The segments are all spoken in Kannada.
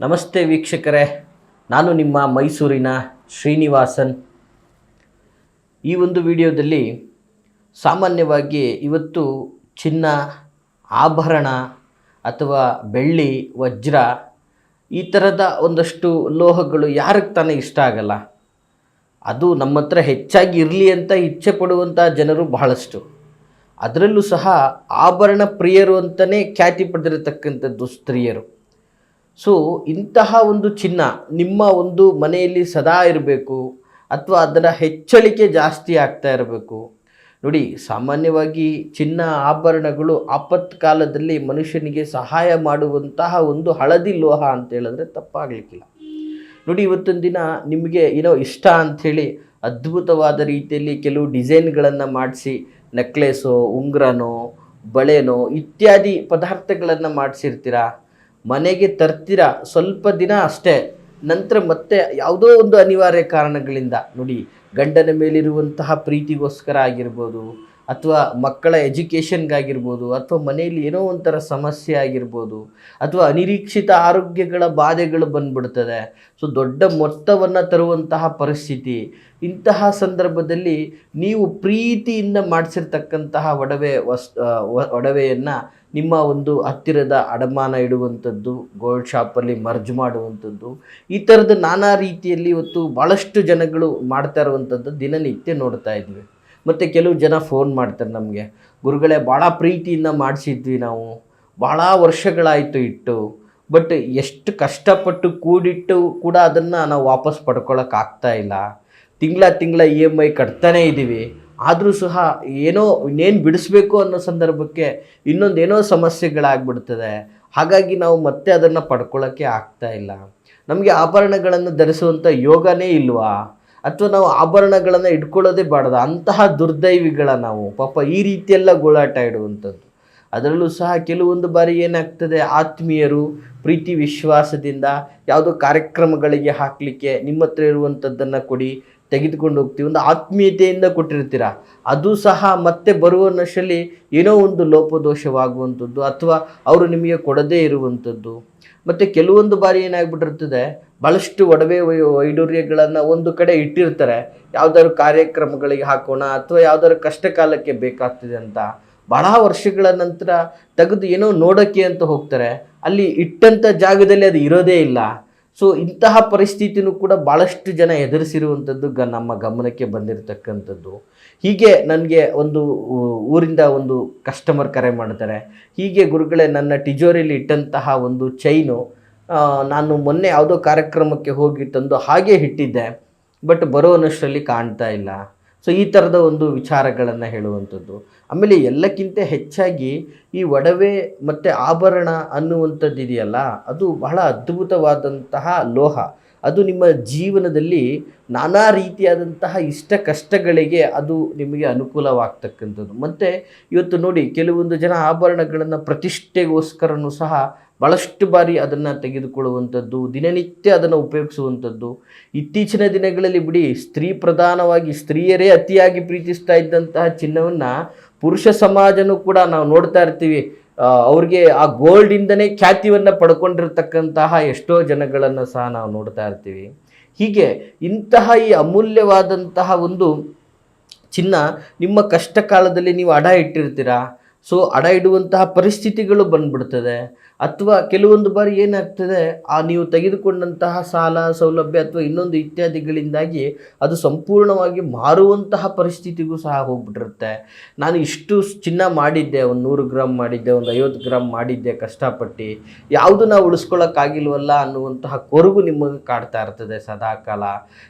ನಮಸ್ತೆ ವೀಕ್ಷಕರೇ, ನಾನು ನಿಮ್ಮ ಮೈಸೂರಿನ ಶ್ರೀನಿವಾಸನ್. ಈ ಒಂದು ವಿಡಿಯೋದಲ್ಲಿ ಸಾಮಾನ್ಯವಾಗಿ ಇವತ್ತು ಚಿನ್ನ, ಆಭರಣ ಅಥವಾ ಬೆಳ್ಳಿ, ವಜ್ರ ಈ ಥರದ ಒಂದಷ್ಟು ಲೋಹಗಳು ಯಾರಿಗೆ ತಾನೇ ಇಷ್ಟ ಆಗಲ್ಲ. ಅದು ನಮ್ಮ ಹತ್ರ ಹೆಚ್ಚಾಗಿ ಇರಲಿ ಅಂತ ಇಚ್ಛೆ ಪಡುವಂಥ ಜನರು ಬಹಳಷ್ಟು. ಅದರಲ್ಲೂ ಸಹ ಆಭರಣ ಪ್ರಿಯರು ಅಂತಲೇ ಖ್ಯಾತಿ ಪಡೆದಿರತಕ್ಕಂಥದ್ದು ಸ್ತ್ರೀಯರು. ಸೊ ಇಂತಹ ಒಂದು ಚಿನ್ನ ನಿಮ್ಮ ಒಂದು ಮನೆಯಲ್ಲಿ ಸದಾ ಇರಬೇಕು ಅಥವಾ ಅದರ ಹೆಚ್ಚಳಿಕೆ ಜಾಸ್ತಿ ಆಗ್ತಾ ಇರಬೇಕು. ನೋಡಿ, ಸಾಮಾನ್ಯವಾಗಿ ಚಿನ್ನ ಆಭರಣಗಳು ಆಪತ್ಕಾಲದಲ್ಲಿ ಮನುಷ್ಯನಿಗೆ ಸಹಾಯ ಮಾಡುವಂತಹ ಒಂದು ಹಳದಿ ಲೋಹ ಅಂತ ಹೇಳಿದ್ರೆ ತಪ್ಪಾಗಲಿಕ್ಕಿಲ್ಲ. ನೋಡಿ, ಇವತ್ತೊಂದು ದಿನ ನಿಮಗೆ ಏನೋ ಇಷ್ಟ ಅಂಥೇಳಿ ಅದ್ಭುತವಾದ ರೀತಿಯಲ್ಲಿ ಕೆಲವು ಡಿಸೈನ್ಗಳನ್ನು ಮಾಡಿಸಿ, ನೆಕ್ಲೆಸೋ, ಉಂಗ್ರನೋ, ಬಳೆನೋ ಇತ್ಯಾದಿ ಪದಾರ್ಥಗಳನ್ನು ಮಾಡಿಸಿರ್ತೀರ? ಮನೆಗೆ ತರ್ತೀರ ಸ್ವಲ್ಪ ದಿನ ಅಷ್ಟೇ. ನಂತರ ಮತ್ತೆ ಯಾವುದೋ ಒಂದು ಅನಿವಾರ್ಯ ಕಾರಣಗಳಿಂದ, ನೋಡಿ ಗಂಡನ ಮೇಲಿರುವಂತಹ ಪ್ರೀತಿಗೋಸ್ಕರ ಆಗಿರ್ಬೋದು ಅಥವಾ ಮಕ್ಕಳ ಎಜುಕೇಷನ್ಗಾಗಿರ್ಬೋದು ಅಥವಾ ಮನೆಯಲ್ಲಿ ಏನೋ ಒಂಥರ ಸಮಸ್ಯೆ ಆಗಿರ್ಬೋದು ಅಥವಾ ಅನಿರೀಕ್ಷಿತ ಆರೋಗ್ಯಗಳ ಬಾಧೆಗಳು ಬಂದ್ಬಿಡ್ತದೆ. ಸೊ ದೊಡ್ಡ ಮೊತ್ತವನ್ನು ತರುವಂತಹ ಪರಿಸ್ಥಿತಿ. ಇಂತಹ ಸಂದರ್ಭದಲ್ಲಿ ನೀವು ಪ್ರೀತಿಯಿಂದ ಮಾಡಿಸಿರ್ತಕ್ಕಂತಹ ಒಡವೆ ವಸ್ ಒಡವೆಯನ್ನು ನಿಮ್ಮ ಒಂದು ಹತ್ತಿರದ ಅಡಮಾನ ಇಡುವಂಥದ್ದು, ಗೋಲ್ಡ್ ಶಾಪಲ್ಲಿ ಮರ್ಜ್ ಮಾಡುವಂಥದ್ದು, ಈ ಥರದ ನಾನಾ ರೀತಿಯಲ್ಲಿ ಇವತ್ತು ಭಾಳಷ್ಟು ಜನಗಳು ಮಾಡ್ತಾ ಇರುವಂಥದ್ದು ದಿನನಿತ್ಯ ನೋಡ್ತಾ ಇದ್ವಿ. ಮತ್ತು ಕೆಲವು ಜನ ಫೋನ್ ಮಾಡ್ತಾರೆ ನಮಗೆ. ಗುರುಗಳೇ ಭಾಳ ಪ್ರೀತಿಯಿಂದ ಮಾಡಿಸಿದ್ವಿ ನಾವು. ಭಾಳ ವರ್ಷಗಳಾಯಿತು ಇಟ್ಟು. ಬಟ್ ಎಷ್ಟು ಕಷ್ಟಪಟ್ಟು ಕೂಡಿಟ್ಟು ಕೂಡ ಅದನ್ನು ನಾವು ವಾಪಸ್ ಪಡ್ಕೊಳ್ಳೋಕ್ಕಾಗ್ತಾ ಇಲ್ಲ. ತಿಂಗಳ ತಿಂಗಳ ಇ ಎಂ ಐ ಕಟ್ತಾನೇ ಇದ್ದೀವಿ ಆದರೂ ಸಹ ಏನೋ ಇನ್ನೇನು ಬಿಡಿಸ್ಬೇಕು ಅನ್ನೋ ಸಂದರ್ಭಕ್ಕೆ ಇನ್ನೊಂದೇನೋ ಸಮಸ್ಯೆಗಳಾಗ್ಬಿಡ್ತದೆ. ಹಾಗಾಗಿ ನಾವು ಮತ್ತೆ ಅದನ್ನು ಪಡ್ಕೊಳ್ಳೋಕ್ಕೆ ಆಗ್ತಾ ಇಲ್ಲ. ನಮಗೆ ಆಭರಣಗಳನ್ನು ಧರಿಸುವಂಥ ಯೋಗನೇ ಇಲ್ವಾ? ಅಥವಾ ನಾವು ಆಭರಣಗಳನ್ನು ಇಟ್ಕೊಳ್ಳೋದೇ ಬಾಡದ ಅಂತಹ ದುರ್ದೈವಿಗಳ ನಾವು. ಪಾಪ ಈ ರೀತಿಯೆಲ್ಲ ಗೋಳಾಟ ಇಡುವಂಥದ್ದು. ಅದರಲ್ಲೂ ಸಹ ಕೆಲವೊಂದು ಬಾರಿ ಏನಾಗ್ತದೆ, ಆತ್ಮೀಯರು ಪ್ರೀತಿ ವಿಶ್ವಾಸದಿಂದ ಯಾವುದೋ ಕಾರ್ಯಕ್ರಮಗಳಿಗೆ ಹಾಕಲಿಕ್ಕೆ ನಿಮ್ಮ ಹತ್ರ ಇರುವಂಥದ್ದನ್ನು ಕೊಡಿ, ತೆಗೆದುಕೊಂಡು ಹೋಗ್ತೀವಿ. ಒಂದು ಆತ್ಮೀಯತೆಯಿಂದ ಕೊಟ್ಟಿರ್ತೀರ? ಅದು ಸಹ ಮತ್ತೆ ಬರುವನ್ನಷ್ಟರಲ್ಲಿ ಏನೋ ಒಂದು ಲೋಪದೋಷವಾಗುವಂಥದ್ದು ಅಥವಾ ಅವರು ನಿಮಗೆ ಕೊಡದೇ ಇರುವಂಥದ್ದು. ಮತ್ತು ಕೆಲವೊಂದು ಬಾರಿ ಏನಾಗ್ಬಿಟ್ಟಿರ್ತದೆ ಭಾಳಷ್ಟು ಒಡವೆ ವೈಡೂರ್ಯಗಳನ್ನು ಒಂದು ಕಡೆ ಇಟ್ಟಿರ್ತಾರೆ. ಯಾವ್ದಾದ್ರು ಕಾರ್ಯಕ್ರಮಗಳಿಗೆ ಹಾಕೋಣ ಅಥವಾ ಯಾವ್ದಾದ್ರು ಕಷ್ಟ ಕಾಲಕ್ಕೆ ಬೇಕಾಗ್ತದೆ ಅಂತ. ಬಹಳ ವರ್ಷಗಳ ನಂತರ ತೆಗೆದು ಏನೋ ನೋಡೋಕ್ಕೆ ಅಂತ ಹೋಗ್ತಾರೆ. ಅಲ್ಲಿ ಇಟ್ಟಂಥ ಜಾಗದಲ್ಲಿ ಅದು ಇರೋದೇ ಇಲ್ಲ. ಸೊ, ಇಂತಹ ಪರಿಸ್ಥಿತಿನೂ ಕೂಡ ಭಾಳಷ್ಟು ಜನ ಎದುರಿಸಿರುವಂಥದ್ದು ಗ, ನಮ್ಮ ಗಮನಕ್ಕೆ ಬಂದಿರತಕ್ಕಂಥದ್ದು. ಹೀಗೆ ನನಗೆ ಒಂದು ಊರಿಂದ ಒಂದು ಕಸ್ಟಮರ್ ಕರೆ ಮಾಡ್ತಾರೆ. ಹೀಗೆ ಗುರುಗಳೇ, ನನ್ನ ಟಿಜೋರಿಯಲ್ಲಿ ಇಟ್ಟಂತಹ ಒಂದು ಚೈನು ನಾನು ಮೊನ್ನೆ ಯಾವುದೋ ಕಾರ್ಯಕ್ರಮಕ್ಕೆ ಹೋಗಿ ತಂದು ಹಾಗೆ ಇಟ್ಟಿದ್ದೆ, ಬಟ್ ಬರೋನಷ್ಟರಲ್ಲಿ ಕಾಣ್ತಾ ಇಲ್ಲ. ಸೊ ಈ ಥರದ ಒಂದು ವಿಚಾರಗಳನ್ನು ಹೇಳುವಂಥದ್ದು. ಆಮೇಲೆ ಎಲ್ಲಕ್ಕಿಂತ ಹೆಚ್ಚಾಗಿ ಈ ಒಡವೆ ಮತ್ತು ಆಭರಣ ಅನ್ನುವಂಥದ್ದು ಇದೆಯಲ್ಲ ಅದು ಬಹಳ ಅದ್ಭುತವಾದಂತಹ ಲೋಹ. ಅದು ನಿಮ್ಮ ಜೀವನದಲ್ಲಿ ನಾನಾ ರೀತಿಯಾದಂತಹ ಇಷ್ಟ ಕಷ್ಟಗಳಿಗೆ ಅದು ನಿಮಗೆ ಅನುಕೂಲವಾಗ್ತಕ್ಕಂಥದ್ದು. ಮತ್ತು ಇವತ್ತು ನೋಡಿ ಕೆಲವೊಂದು ಜನ ಆಭರಣಗಳನ್ನು ಪ್ರತಿಷ್ಠೆಗೋಸ್ಕರನೂ ಸಹ ಭಾಳಷ್ಟು ಬಾರಿ ಅದನ್ನು ತೆಗೆದುಕೊಳ್ಳುವಂಥದ್ದು, ದಿನನಿತ್ಯ ಅದನ್ನು ಉಪಯೋಗಿಸುವಂಥದ್ದು. ಇತ್ತೀಚಿನ ದಿನಗಳಲ್ಲಿ ಬಿಡಿ ಸ್ತ್ರೀ ಪ್ರಧಾನವಾಗಿ ಸ್ತ್ರೀಯರೇ ಅತಿಯಾಗಿ ಪ್ರೀತಿಸ್ತಾ ಇದ್ದಂತಹ ಚಿನ್ನವನ್ನು ಪುರುಷ ಸಮಾಜನೂ ಕೂಡ ನಾವು ನೋಡ್ತಾ ಇರ್ತೀವಿ. ಅವ್ರಿಗೆ ಆ ಗೋಲ್ಡಿಂದನೇ ಖ್ಯಾತಿಯನ್ನು ಪಡ್ಕೊಂಡಿರ್ತಕ್ಕಂತಹ ಎಷ್ಟೋ ಜನಗಳನ್ನು ಸಹ ನಾವು ನೋಡ್ತಾ ಇರ್ತೀವಿ. ಹೀಗೆ ಇಂತಹ ಈ ಅಮೂಲ್ಯವಾದಂತಹ ಒಂದು ಚಿನ್ನ ನಿಮ್ಮ ಕಷ್ಟ ಕಾಲದಲ್ಲಿ ನೀವು ಅಡ ಇಟ್ಟಿರ್ತೀರಾ? ಸೊ ಅಡ ಇಡುವಂತಹ ಪರಿಸ್ಥಿತಿಗಳು ಬಂದ್ಬಿಡ್ತದೆ. ಅಥವಾ ಕೆಲವೊಂದು ಬಾರಿ ಏನಾಗ್ತದೆ, ಆ ನೀವು ತೆಗೆದುಕೊಂಡಂತಹ ಸಾಲ, ಸೌಲಭ್ಯ ಅಥವಾ ಇನ್ನೊಂದು ಇತ್ಯಾದಿಗಳಿಂದಾಗಿ ಅದು ಸಂಪೂರ್ಣವಾಗಿ ಮಾರುವಂತಹ ಪರಿಸ್ಥಿತಿಗೂ ಸಹ ಹೋಗ್ಬಿಟ್ಟಿರುತ್ತೆ. ನಾನು ಇಷ್ಟು ಚಿನ್ನ ಮಾಡಿದ್ದೆ, ಒಂದು ನೂರು ಗ್ರಾಮ್ ಮಾಡಿದ್ದೆ, ಒಂದು ಐವತ್ತು ಗ್ರಾಮ್ ಮಾಡಿದ್ದೆ ಕಷ್ಟಪಟ್ಟು. ಯಾವುದು ನಾವು ಉಳಿಸ್ಕೊಳ್ಳೋಕ್ಕಾಗಿಲ್ವಲ್ಲ ಅನ್ನುವಂತಹ ಕೊರಗು ನಿಮಗೆ ಕಾಡ್ತಾ ಇರ್ತದೆ ಸದಾಕಾಲ.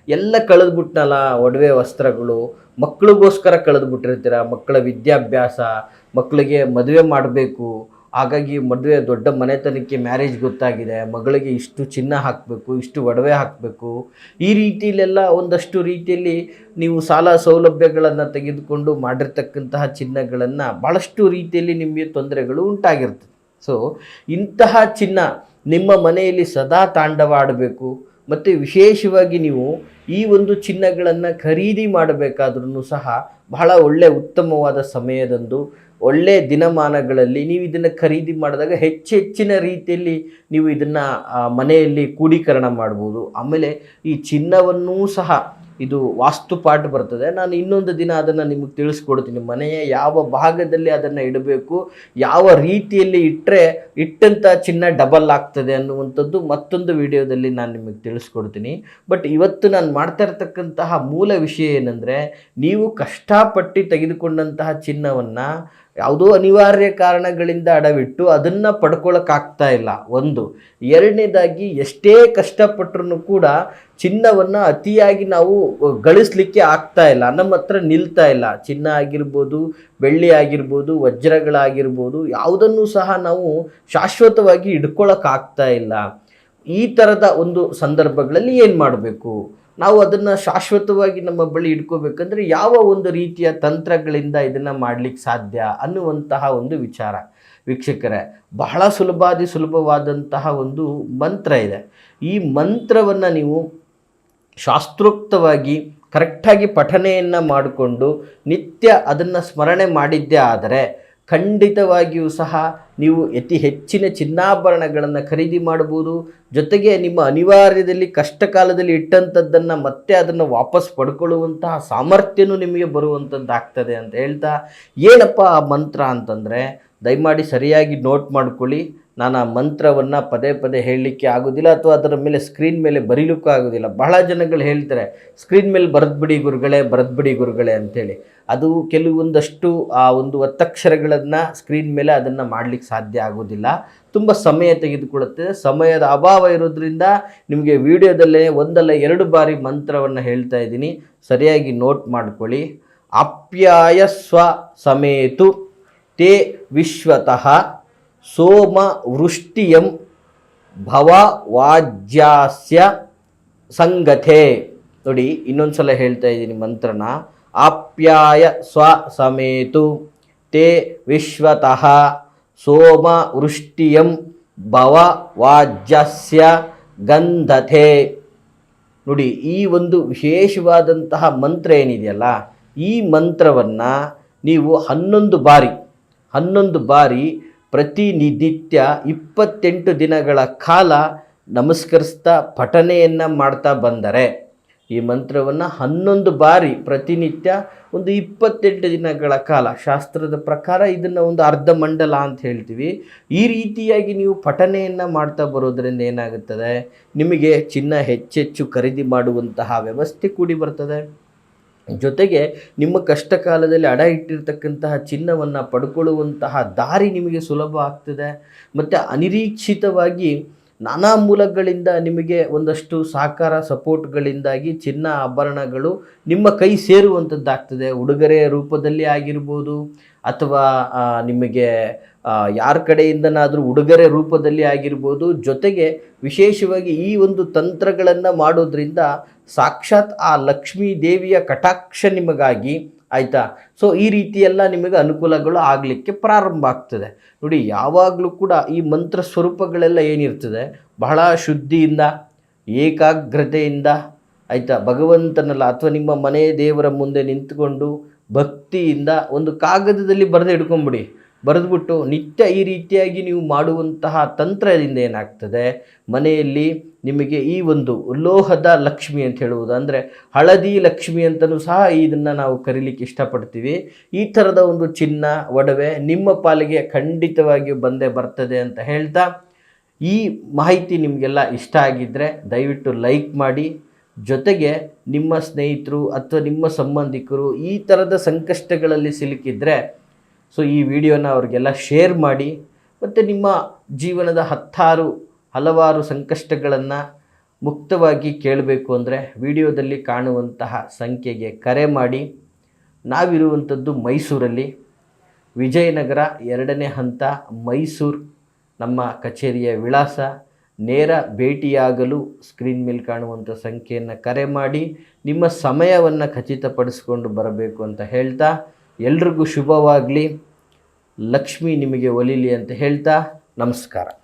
ಎಲ್ಲ ಕಳೆದ್ಬಿಟ್ನಲ್ಲ, ಒಡವೆ ವಸ್ತ್ರಗಳು ಮಕ್ಕಳಿಗೋಸ್ಕರ ಕಳೆದ್ಬಿಟ್ಟಿರ್ತೀರ? ಮಕ್ಕಳ ವಿದ್ಯಾಭ್ಯಾಸ, ಮಕ್ಕಳಿಗೆ ಮದುವೆ ಮಾಡಬೇಕು, ಹಾಗಾಗಿ ಮದುವೆ ದೊಡ್ಡ ಮನೆತನಕ್ಕೆ ಮ್ಯಾರೇಜ್ ಗೊತ್ತಾಗಿದೆ, ಮಗಳಿಗೆ ಇಷ್ಟು ಚಿನ್ನ ಹಾಕಬೇಕು, ಇಷ್ಟು ಒಡವೆ ಹಾಕಬೇಕು, ಈ ರೀತಿಯಲ್ಲೆಲ್ಲ ಒಂದಷ್ಟು ರೀತಿಯಲ್ಲಿ ನೀವು ಸಾಲ ಸೌಲಭ್ಯಗಳನ್ನು ತೆಗೆದುಕೊಂಡು ಮಾಡಿರ್ತಕ್ಕಂತಹ ಚಿನ್ನಗಳನ್ನು ಭಾಳಷ್ಟು ರೀತಿಯಲ್ಲಿ ನಿಮಗೆ ತೊಂದರೆಗಳು ಉಂಟಾಗಿರ್ತದೆ. ಸೊ ಇಂತಹ ಚಿನ್ನ ನಿಮ್ಮ ಮನೆಯಲ್ಲಿ ಸದಾ ತಾಂಡವ ಆಡಬೇಕು. ಮತ್ತು ವಿಶೇಷವಾಗಿ ನೀವು ಈ ಒಂದು ಚಿನ್ನಗಳನ್ನು ಖರೀದಿ ಮಾಡಬೇಕಾದ್ರೂ ಸಹ ಬಹಳ ಒಳ್ಳೆಯ ಉತ್ತಮವಾದ ಸಮಯದಂದು ಒಳ್ಳೆಯ ದಿನಮಾನಗಳಲ್ಲಿ ನೀವು ಇದನ್ನು ಖರೀದಿ ಮಾಡಿದಾಗ ಹೆಚ್ಚು ಹೆಚ್ಚಿನ ರೀತಿಯಲ್ಲಿ ನೀವು ಇದನ್ನು ಮನೆಯಲ್ಲಿ ಕೂಡೀಕರಣ ಮಾಡ್ಬೋದು. ಆಮೇಲೆ ಈ ಚಿನ್ನವನ್ನೂ ಸಹ ಇದು ವಾಸ್ತುಪಾಠ ಬರ್ತದೆ. ನಾನು ಇನ್ನೊಂದು ದಿನ ಅದನ್ನು ನಿಮಗೆ ತಿಳಿಸ್ಕೊಡ್ತೀನಿ. ಮನೆಯ ಯಾವ ಭಾಗದಲ್ಲಿ ಅದನ್ನು ಇಡಬೇಕು, ಯಾವ ರೀತಿಯಲ್ಲಿ ಇಟ್ಟರೆ ಇಟ್ಟಂಥ ಚಿನ್ನ ಡಬಲ್ ಆಗ್ತದೆ ಅನ್ನುವಂಥದ್ದು ಮತ್ತೊಂದು ವಿಡಿಯೋದಲ್ಲಿ ನಾನು ನಿಮಗೆ ತಿಳಿಸ್ಕೊಡ್ತೀನಿ. ಬಟ್ ಇವತ್ತು ನಾನು ಮಾಡ್ತಾ ಇರ್ತಕ್ಕಂತಹ ಮೂಲ ವಿಷಯ ಏನಂದರೆ, ನೀವು ಕಷ್ಟಪಟ್ಟು ತೆಗೆದುಕೊಂಡಂತಹ ಚಿನ್ನವನ್ನು ಯಾವುದೋ ಅನಿವಾರ್ಯ ಕಾರಣಗಳಿಂದ ಅಡವಿಟ್ಟು ಅದನ್ನು ಪಡ್ಕೊಳ್ಳೋಕ್ಕಾಗ್ತಾ ಇಲ್ಲ. ಒಂದು. ಎರಡನೇದಾಗಿ ಎಷ್ಟೇ ಕಷ್ಟಪಟ್ಟರೂ ಕೂಡ ಚಿನ್ನವನ್ನು ಅತಿಯಾಗಿ ನಾವು ಗಳಿಸ್ಲಿಕ್ಕೆ ಆಗ್ತಾ ಇಲ್ಲ. ನಮ್ಮ ಹತ್ರ ನಿಲ್ತಾ ಇಲ್ಲ. ಚಿನ್ನ ಆಗಿರ್ಬೋದು, ಬೆಳ್ಳಿ ಆಗಿರ್ಬೋದು, ವಜ್ರಗಳಾಗಿರ್ಬೋದು ಯಾವುದನ್ನು ಸಹ ನಾವು ಶಾಶ್ವತವಾಗಿ ಹಿಡ್ಕೊಳ್ಳೋಕ್ಕಾಗ್ತಾ ಇಲ್ಲ. ಈ ಥರದ ಒಂದು ಸಂದರ್ಭಗಳಲ್ಲಿ ಏನು ಮಾಡಬೇಕು? ನಾವು ಅದನ್ನು ಶಾಶ್ವತವಾಗಿ ನಮ್ಮ ಬಳಿ ಇಟ್ಕೋಬೇಕಂದ್ರೆ ಯಾವ ಒಂದು ರೀತಿಯ ತಂತ್ರಗಳಿಂದ ಇದನ್ನು ಮಾಡಲಿಕ್ಕೆ ಸಾಧ್ಯ ಅನ್ನುವಂತಹ ಒಂದು ವಿಚಾರ. ವೀಕ್ಷಕರೇ, ಬಹಳ ಸುಲಭಾದಿ ಸುಲಭವಾದಂತಹ ಒಂದು ಮಂತ್ರ ಇದೆ. ಈ ಮಂತ್ರವನ್ನು ನೀವು ಶಾಸ್ತ್ರೋಕ್ತವಾಗಿ ಕರೆಕ್ಟಾಗಿ ಪಠನೆಯನ್ನು ಮಾಡಿಕೊಂಡು ನಿತ್ಯ ಅದನ್ನು ಸ್ಮರಣೆ ಮಾಡಿದ್ದೇ ಆದರೆ ಖಂಡಿತವಾಗಿಯೂ ಸಹ ನೀವು ಅತಿ ಹೆಚ್ಚಿನ ಚಿನ್ನಾಭರಣಗಳನ್ನು ಖರೀದಿ ಮಾಡ್ಬೋದು ಜೊತೆಗೆ ನಿಮ್ಮ ಅನಿವಾರ್ಯದಲ್ಲಿ ಕಷ್ಟ ಕಾಲದಲ್ಲಿ ಇಟ್ಟಂಥದ್ದನ್ನು ಮತ್ತೆ ಅದನ್ನು ವಾಪಸ್ ಪಡ್ಕೊಳ್ಳುವಂತಹ ಸಾಮರ್ಥ್ಯನೂ ನಿಮಗೆ ಬರುವಂಥದ್ದಾಗ್ತದೆ ಅಂತ ಹೇಳ್ತಾ, ಏನಪ್ಪ ಆ ಮಂತ್ರ ಅಂತಂದರೆ, ದಯಮಾಡಿ ಸರಿಯಾಗಿ ನೋಟ್ ಮಾಡ್ಕೊಳ್ಳಿ. ನಾನು ಆ ಮಂತ್ರವನ್ನು ಪದೇ ಪದೇ ಹೇಳಲಿಕ್ಕೆ ಆಗೋದಿಲ್ಲ ಅಥವಾ ಅದರ ಮೇಲೆ ಸ್ಕ್ರೀನ್ ಮೇಲೆ ಬರೀಲಿಕ್ಕೂ ಆಗೋದಿಲ್ಲ. ಬಹಳ ಜನಗಳು ಹೇಳ್ತಾರೆ ಸ್ಕ್ರೀನ್ ಮೇಲೆ ಬರೆದ್ಬಿಡಿ ಗುರುಗಳೇ ಬರೆದ್ಬಿಡಿ ಗುರುಗಳೇ ಅಂಥೇಳಿ ಅದು ಕೆಲವೊಂದಷ್ಟು ಆ ಒಂದು ಒತ್ತಕ್ಷರಗಳನ್ನು ಸ್ಕ್ರೀನ್ ಮೇಲೆ ಅದನ್ನು ಮಾಡಲಿಕ್ಕೆ ಸಾಧ್ಯ ಆಗೋದಿಲ್ಲ. ತುಂಬ ಸಮಯ ತೆಗೆದುಕೊಳ್ಳುತ್ತೆ. ಸಮಯದ ಅಭಾವ ಇರೋದ್ರಿಂದ ನಿಮಗೆ ವಿಡಿಯೋದಲ್ಲೇ ಒಂದಲ್ಲ ಎರಡು ಬಾರಿ ಮಂತ್ರವನ್ನು ಹೇಳ್ತಾ ಇದ್ದೀನಿ. ಸರಿಯಾಗಿ ನೋಟ್ ಮಾಡ್ಕೊಳ್ಳಿ. ಅಪ್ಯಾಯ ಸ್ವ ಸಮೇತು ತೇ ವಿಶ್ವತಃ. ಸೋಮ ವೃಷ್ಟಿಯಂ ಭವವಾಜ್ಯಾಸ್ಯ ಸಂಗತೆ ನೋಡಿ ಇನ್ನೊಂದು ಸಲ ಹೇಳ್ತಾ ಇದ್ದೀನಿ ಮಂತ್ರನ. ಆಪ್ಯಾಯ ಸ್ವ ಸಮೇತು, ತೇ ವಿಶ್ವತಃ. ಸೋಮ ವೃಷ್ಟಿಯಂ ಭವ ವಾಜ್ಯಸ್ಯ ಗಂಧತೆ ನೋಡಿ, ಈ ಒಂದು ವಿಶೇಷವಾದಂತಹ ಮಂತ್ರ ಏನಿದೆಯಲ್ಲ, ಈ ಮಂತ್ರವನ್ನು ನೀವು ಹನ್ನೊಂದು ಬಾರಿ ಹನ್ನೊಂದು ಬಾರಿ ಪ್ರತಿನಿತ್ಯ ಇಪ್ಪತ್ತೆಂಟು ದಿನಗಳ ಕಾಲ ನಮಸ್ಕರಿಸ್ತಾ ಪಠನೆಯನ್ನು ಮಾಡ್ತಾ ಬಂದರೆ ಈ ಮಂತ್ರವನ್ನು ಹನ್ನೊಂದು ಬಾರಿ ಪ್ರತಿನಿತ್ಯ ಒಂದು ಇಪ್ಪತ್ತೆಂಟು ದಿನಗಳ ಕಾಲ ಶಾಸ್ತ್ರದ ಪ್ರಕಾರ ಇದನ್ನು ಒಂದು ಅರ್ಧ ಮಂಡಲ ಅಂತ ಹೇಳ್ತೀವಿ. ಈ ರೀತಿಯಾಗಿ ನೀವು ಪಠನೆಯನ್ನು ಮಾಡ್ತಾ ಬರೋದರಿಂದ ಏನಾಗುತ್ತದೆ? ನಿಮಗೆ ಚಿನ್ನ ಹೆಚ್ಚೆಚ್ಚು ಖರೀದಿ ಮಾಡುವಂತಹ ವ್ಯವಸ್ಥೆ ಕೂಡಿ ಬರ್ತದೆ. ಜೊತೆಗೆ ನಿಮ್ಮ ಕಷ್ಟ ಕಾಲದಲ್ಲಿ ಅಡ ಇಟ್ಟಿರ್ತಕ್ಕಂತಹ ಚಿನ್ನವನ್ನು ಪಡ್ಕೊಳ್ಳುವಂತಹ ದಾರಿ ನಿಮಗೆ ಸುಲಭ ಆಗ್ತದೆ. ಮತ್ತು ಅನಿರೀಕ್ಷಿತವಾಗಿ ನಾನಾ ಮೂಲಗಳಿಂದ ನಿಮಗೆ ಒಂದಷ್ಟು ಸಹಕಾರ, ಸಪೋರ್ಟ್ಗಳಿಂದಾಗಿ ಚಿನ್ನ ಆಭರಣಗಳು ನಿಮ್ಮ ಕೈ ಸೇರುವಂಥದ್ದಾಗ್ತದೆ. ಉಡುಗೊರೆ ರೂಪದಲ್ಲಿ ಆಗಿರ್ಬೋದು ಅಥವಾ ನಿಮಗೆ ಯಾರ ಕಡೆಯಿಂದನಾದರೂ ಉಡುಗೊರೆ ರೂಪದಲ್ಲಿ ಆಗಿರ್ಬೋದು. ಜೊತೆಗೆ ವಿಶೇಷವಾಗಿ ಈ ಒಂದು ತಂತ್ರಗಳನ್ನು ಮಾಡೋದ್ರಿಂದ ಸಾಕ್ಷಾತ್ ಆ ಲಕ್ಷ್ಮೀ ದೇವಿಯ ಕಟಾಕ್ಷ ನಿಮಗಾಗಿ ಆಯಿತಾ? ಸೊ ಈ ರೀತಿಯೆಲ್ಲ ನಿಮಗೆ ಅನುಕೂಲಗಳು ಆಗಲಿಕ್ಕೆ ಪ್ರಾರಂಭ ಆಗ್ತದೆ. ನೋಡಿ, ಯಾವಾಗಲೂ ಕೂಡ ಈ ಮಂತ್ರ ಸ್ವರೂಪಗಳೆಲ್ಲ ಏನಿರ್ತದೆ? ಬಹಳ ಶುದ್ಧಿಯಿಂದ, ಏಕಾಗ್ರತೆಯಿಂದ, ಆಯಿತಾ? ಭಗವಂತನಲ್ಲ, ಅಥವಾ ನಿಮ್ಮ ಮನೆಯ ದೇವರ ಮುಂದೆ ನಿಂತುಕೊಂಡು ಭಕ್ತಿಯಿಂದ ಒಂದು ಕಾಗದದಲ್ಲಿ ಬರೆದು ಇಟ್ಕೊಂಬಿಡಿ ಬರೆದ್ಬಿಟ್ಟು ನಿತ್ಯ ಈ ರೀತಿಯಾಗಿ ನೀವು ಮಾಡುವಂತಹ ತಂತ್ರದಿಂದ ಏನಾಗ್ತದೆ? ಮನೆಯಲ್ಲಿ ನಿಮಗೆ ಈ ಒಂದು ಲೋಹದ ಲಕ್ಷ್ಮಿ ಅಂತ ಹೇಳುವುದು, ಅಂದರೆ ಹಳದಿ ಲಕ್ಷ್ಮಿ ಅಂತಲೂ ಸಹ ಇದನ್ನು ನಾವು ಕರೀಲಿಕ್ಕೆ ಇಷ್ಟಪಡ್ತೀವಿ. ಈ ಥರದ ಒಂದು ಚಿನ್ನ, ಒಡವೆ ನಿಮ್ಮ ಪಾಲಿಗೆ ಖಂಡಿತವಾಗಿಯೂ ಬಂದೇ ಬರ್ತದೆ ಅಂತ ಹೇಳ್ತಾ, ಈ ಮಾಹಿತಿ ನಿಮಗೆಲ್ಲ ಇಷ್ಟ ಆಗಿದ್ದರೆ ದಯವಿಟ್ಟು ಲೈಕ್ ಮಾಡಿ. ಜೊತೆಗೆ ನಿಮ್ಮ ಸ್ನೇಹಿತರು ಅಥವಾ ನಿಮ್ಮ ಸಂಬಂಧಿಕರು ಈ ಥರದ ಸಂಕಷ್ಟಗಳಲ್ಲಿ ಸಿಲುಕಿದ್ರೆ ಸೊ ಈ ವಿಡಿಯೋನ ಅವ್ರಿಗೆಲ್ಲ ಶೇರ್ ಮಾಡಿ ಮತ್ತು ನಿಮ್ಮ ಜೀವನದ ಹತ್ತಾರು, ಹಲವಾರು ಸಂಕಷ್ಟಗಳನ್ನು ಮುಕ್ತವಾಗಿ ಕೇಳಬೇಕು ಅಂದರೆ ವಿಡಿಯೋದಲ್ಲಿ ಕಾಣುವಂತಹ ಸಂಖ್ಯೆಗೆ ಕರೆ ಮಾಡಿ. ನಾವಿರುವಂಥದ್ದು ಮೈಸೂರಲ್ಲಿ. ವಿಜಯನಗರ ಎರಡನೇ ಹಂತ ಮೈಸೂರು, ನಮ್ಮ ಕಚೇರಿಯ ವಿಳಾಸ. ನೇರ ಭೇಟಿಯಾಗಲು ಸ್ಕ್ರೀನ್ ಮೇಲೆ ಕಾಣುವಂಥ ಸಂಖ್ಯೆಯನ್ನು ಕರೆ ಮಾಡಿ. ನಿಮ್ಮ ಸಮಯವನ್ನು ಖಚಿತಪಡಿಸಿಕೊಂಡು ಬರಬೇಕು ಅಂತ ಹೇಳ್ತಾ ಎಲ್ರಿಗೂ ಶುಭವಾಗಲಿ. ಲಕ್ಷ್ಮಿ ನಿಮಗೆ ಒಲಿಲಿ ಅಂತ ಹೇಳ್ತಾ ನಮಸ್ಕಾರ.